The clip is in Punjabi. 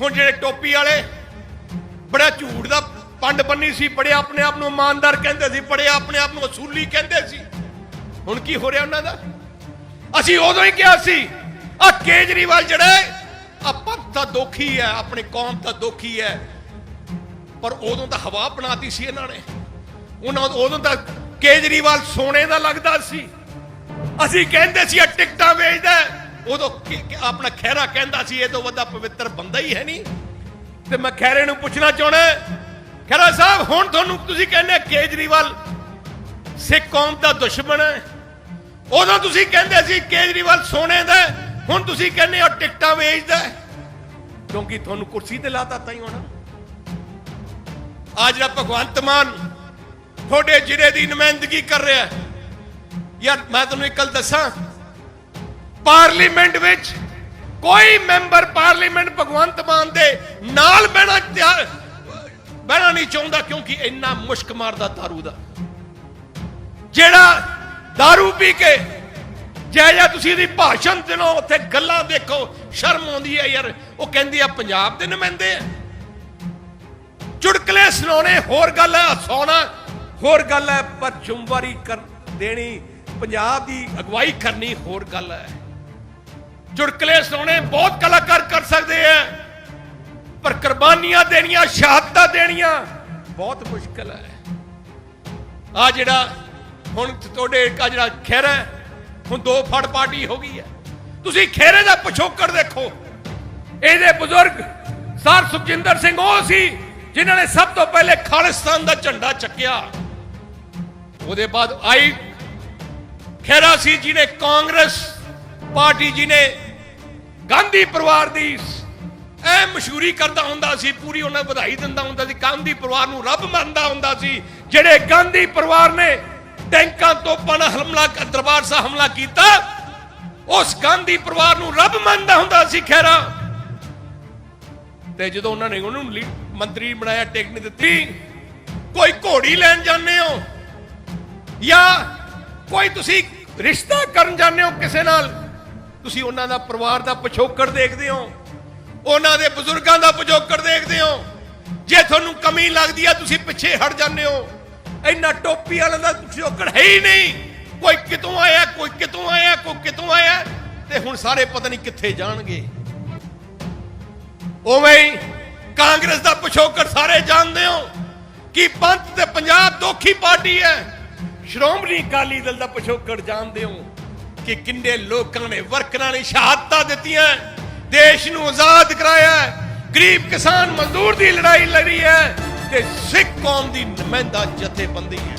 ਹੁਣ ਜਿਹੜੇ ਟੋਪੀ ਵਾਲੇ ਬੜਾ ਝੂਠ ਦਾ ਪੰਡ ਬੰਨੀ ਸੀ, ਬੜੇ ਆਪਣੇ ਆਪ ਨੂੰ ਇਮਾਨਦਾਰ ਕਹਿੰਦੇ ਸੀ, ਬੜੇ ਆਪਣੇ ਆਪ ਨੂੰ ਅਸੂਲੀ ਕਹਿੰਦੇ ਸੀ। ਹੁਣ ਕੀ ਹੋ ਰਿਹਾ ਉਹਨਾਂ ਦਾ? ਅਸੀਂ ਉਦੋਂ ਹੀ ਕਿਹਾ ਸੀ ਆ ਕੇਜਰੀਵਾਲ ਜਿਹੜਾ ਆ ਪੰਥ ਦਾ ਦੋਖੀ ਹੈ ਆਪਣੇ ਕੌਮ ਦਾ ਦੋਖੀ ਹੈ ਪਰ ਉਦੋਂ ਤਾਂ ਹਵਾ ਬਣਾਤੀ ਸੀ ਇਹਨਾਂ ਨੇ। ਉਹਨਾਂ ਉਦੋਂ ਤਾਂ ਕੇਜਰੀਵਾਲ ਸੋਨੇ ਦਾ ਲੱਗਦਾ ਸੀ। ਅਸੀਂ ਕਹਿੰਦੇ ਸੀ ਇਹ ਟਿਕਟਾਂ ਵੇਚਦਾ ਉਦੋਂ ਆਪਣਾ ਖਹਿਰਾ ਕਹਿੰਦਾ ਸੀ, ਇਹ ਤੋਂ ਵੱਡਾ ਪਵਿੱਤਰ ਬੰਦਾ ਹੀ ਹੈ ਨਹੀਂ। ਤੇ ਮੈਂ ਖਹਿਰੇ ਨੂੰ ਪੁੱਛਣਾ ਚਾਹਣਾ ਖਹਿਰਾ ਸਾਹਿਬ, ਹੁਣ ਤੁਹਾਨੂੰ ਤੁਸੀਂ ਕਹਿੰਦੇ ਕੇਜਰੀਵਾਲ ਸਿੱਖ ਕੌਮ ਦਾ ਦੁਸ਼ਮਣ ਹੈ। ਉਦੋਂ ਤੁਸੀਂ ਕਹਿੰਦੇ ਸੀ ਕੇਜਰੀਵਾਲ ਸੋਨੇ ਦਾ ਹੁਣ ਤੁਸੀਂ ਕਹਿੰਦੇ ਹੋ ਟਿਕਟਾਂ ਵੇਚਦਾ ਕਿਉਂਕਿ ਤੁਹਾਨੂੰ ਕੁਰਸੀ ਤੇ ਲਾਤਾ ਤਾਂ ਹੀ ਹੋਣਾ। ਅੱਜ ਜਿਹੜਾ ਭਗਵੰਤ ਮਾਨ ਤੁਹਾਡੇ ਜ਼ਿਲ੍ਹੇ ਦੀ ਨੁਮਾਇੰਦਗੀ ਕਰ ਰਿਹਾ ਯਾਰ, ਮੈਂ ਤੁਹਾਨੂੰ ਇੱਕ ਗੱਲ ਦੱਸਾਂ ਪਾਰਲੀਮੈਂਟ ਵਿੱਚ ਕੋਈ ਮੈਂਬਰ ਪਾਰਲੀਮੈਂਟ ਭਗਵੰਤ ਮਾਨ ਦੇ ਨਾਲ ਬਹਿਣਾ ਤਿਆਰ ਬਹਿਣਾ ਨਹੀਂ ਚਾਹੁੰਦਾ ਕਿਉਂਕਿ ਇੰਨਾ ਮੁਸ਼ਕ ਮਾਰਦਾ दारू ਦਾ ਜਿਹੜਾ दारू ਪੀ ਕੇ ਜੈ ਜੈ ਤੁਸੀਂ ਇਹਦੀ ਭਾਸ਼ਣ ਦਿਨੋ ਉੱਥੇ ਗੱਲਾਂ ਦੇਖੋ ਸ਼ਰਮ ਆਉਂਦੀ ਹੈ ਯਾਰ ਉਹ ਕਹਿੰਦੀ ਆ ਪੰਜਾਬ ਦੇ ਨੁਮਾਇੰਦੇ ਆ ਚੁਟਕਲੇ ਸੁਣਾਉਣੇ ਹੋਰ ਗੱਲ ਹੈ ਹਸਾਉਣਾ ਹੋਰ ਗੱਲ ਹੈ ਪਰ ਜ਼ਿੰਮੇਵਾਰੀ ਕਰ ਦੇਣੀ ਪੰਜਾਬ ਦੀ ਅਗਵਾਈ ਕਰਨੀ ਹੋਰ ਗੱਲ ਹੈ ਜੁੜਕਲੇ ਸੋਹਣੇ ਬਹੁਤ ਕਲਾਕਾਰ ਕਰ ਸਕਦੇ ਆ। ਪਰ ਕੁਰਬਾਨੀਆਂ ਦੇਣੀਆਂ, ਸ਼ਹਾਦਤਾਂ ਦੇਣੀਆਂ ਬਹੁਤ ਮੁਸ਼ਕਲ ਹੈ। ਆ ਜਿਹੜਾ ਹੁਣ ਤੁਹਾਡੇ ਆ ਜਿਹੜਾ ਖਹਿਰਾ ਹੁਣ ਦੋ ਫੜ ਪਾਰਟੀ ਹੋ ਗਈ ਹੈ। ਤੁਸੀਂ ਖੇਰੇ ਦਾ ਪਿਛੋਕੜ ਦੇਖੋ। ਇਹਦੇ ਬਜ਼ੁਰਗ ਸਰ ਸੁਖਜਿੰਦਰ ਸਿੰਘ, ਉਹ ਸੀ ਜਿਨ੍ਹਾਂ ਨੇ ਸਭ ਤੋਂ ਪਹਿਲੇ ਖਾਲਿਸਤਾਨ ਦਾ ਝੰਡਾ ਚੱਕਿਆ। ਉਹਦੇ ਬਾਅਦ ਆਈ ਖੇਰਾ ਸੀ ਜਿਹਨੇ ਕਾਂਗਰਸ ਪਾਰਟੀ ਜਿਹਨੇ ਗਾਂਧੀ ਪਰਿਵਾਰ ਦੀ ਐ ਮਸ਼ਹੂਰੀ ਕਰਦਾ ਹੁੰਦਾ ਸੀ, ਪੂਰੀ ਉਹਨਾਂ ਵਧਾਈ ਦਿੰਦਾ ਹੁੰਦਾ ਸੀ, ਗਾਂਧੀ ਪਰਿਵਾਰ ਨੂੰ ਰੱਬ ਮੰਨਦਾ ਹੁੰਦਾ ਸੀ, ਜਿਹੜੇ ਗਾਂਧੀ ਪਰਿਵਾਰ ਨੇ ਟੈਂਕਾਂ ਤੋਪਾਂ ਨਾਲ ਹਮਲਾ ਦਰਬਾਰ ਸਾਹਿਬ ਹਮਲਾ ਕੀਤਾ, ਉਸ ਗਾਂਧੀ ਪਰਿਵਾਰ ਨੂੰ ਰੱਬ ਮੰਨਦਾ ਹੁੰਦਾ ਸੀ, ਖੈਰਾ। ਤੇ ਜਦੋਂ ਉਹਨਾਂ ਨੇ ਉਹਨੂੰ ਮੰਤਰੀ ਬਣਾਇਆ, ਟਿਕਟ ਨਹੀਂ ਦਿੱਤੀ, ਕੋਈ ਘੋੜੀ ਲੈਣ ਜਾਂਦੇ ਹੋ? ਜਾਂ ਕੋਈ ਤੁਸੀਂ ਰਿਸ਼ਤਾ ਕਰਨ ਜਾਂਦੇ ਹੋ ਕਿਸੇ ਨਾਲ? ਤੁਸੀਂ ਉਹਨਾਂ ਦਾ ਪਰਿਵਾਰ ਦਾ ਪਿਛੋਕੜ ਦੇਖਦੇ ਹੋ, ਉਹਨਾਂ ਦੇ ਬਜ਼ੁਰਗਾਂ ਦਾ ਪਿਛੋਕੜ ਦੇਖਦੇ ਹੋ। ਜੇ ਤੁਹਾਨੂੰ ਕਮੀ ਲੱਗਦੀ ਆ, ਤੁਸੀਂ ਪਿੱਛੇ ਹਟ ਜਾਂਦੇ ਹੋ। ਇੰਨਾ ਟੋਪੀ ਵਾਲਿਆਂ ਦਾ ਪਿਛੋਕੜ ਹੈ ਹੀ ਨਹੀਂ। ਕੋਈ ਕਿਤੋਂ ਆਇਆ, ਕੋਈ ਕਿਤੋਂ ਆਇਆ, ਕੋਈ ਕਿਤੋਂ ਆਇਆ, ਤੇ ਹੁਣ ਸਾਰੇ ਪਤਾ ਨਹੀਂ ਕਿੱਥੇ ਜਾਣਗੇ। ਉਵੇਂ ਹੀ ਕਾਂਗਰਸ ਦਾ ਪਿਛੋਕੜ ਸਾਰੇ ਜਾਣਦੇ ਹੋ। ਕਿ ਪੰਥ ਤੇ ਪੰਜਾਬ ਦੋਖੀ ਪਾਰਟੀ ਹੈ? ਸ਼੍ਰੋਮਣੀ ਅਕਾਲੀ ਦਲ ਦਾ ਪਿਛੋਕੜ ਜਾਣਦੇ ਹੋ। ਕਿ ਕਿੰਨੇ ਲੋਕਾਂ ਨੇ ਵਰਕਰਾਂ ਨੇ ਸ਼ਹਾਦਤਾਂ ਦਿੱਤੀਆਂ, ਦੇਸ਼ ਨੂੰ ਆਜ਼ਾਦ ਕਰਾਇਆ ਗਰੀਬ ਕਿਸਾਨ ਮਜ਼ਦੂਰ ਦੀ ਲੜਾਈ ਲੜੀ ਹੈ ਤੇ ਸਿੱਖ ਕੌਮ ਦੀ ਨੁਮਾਇੰਦਾ ਜਥੇਬੰਦੀ ਹੈ।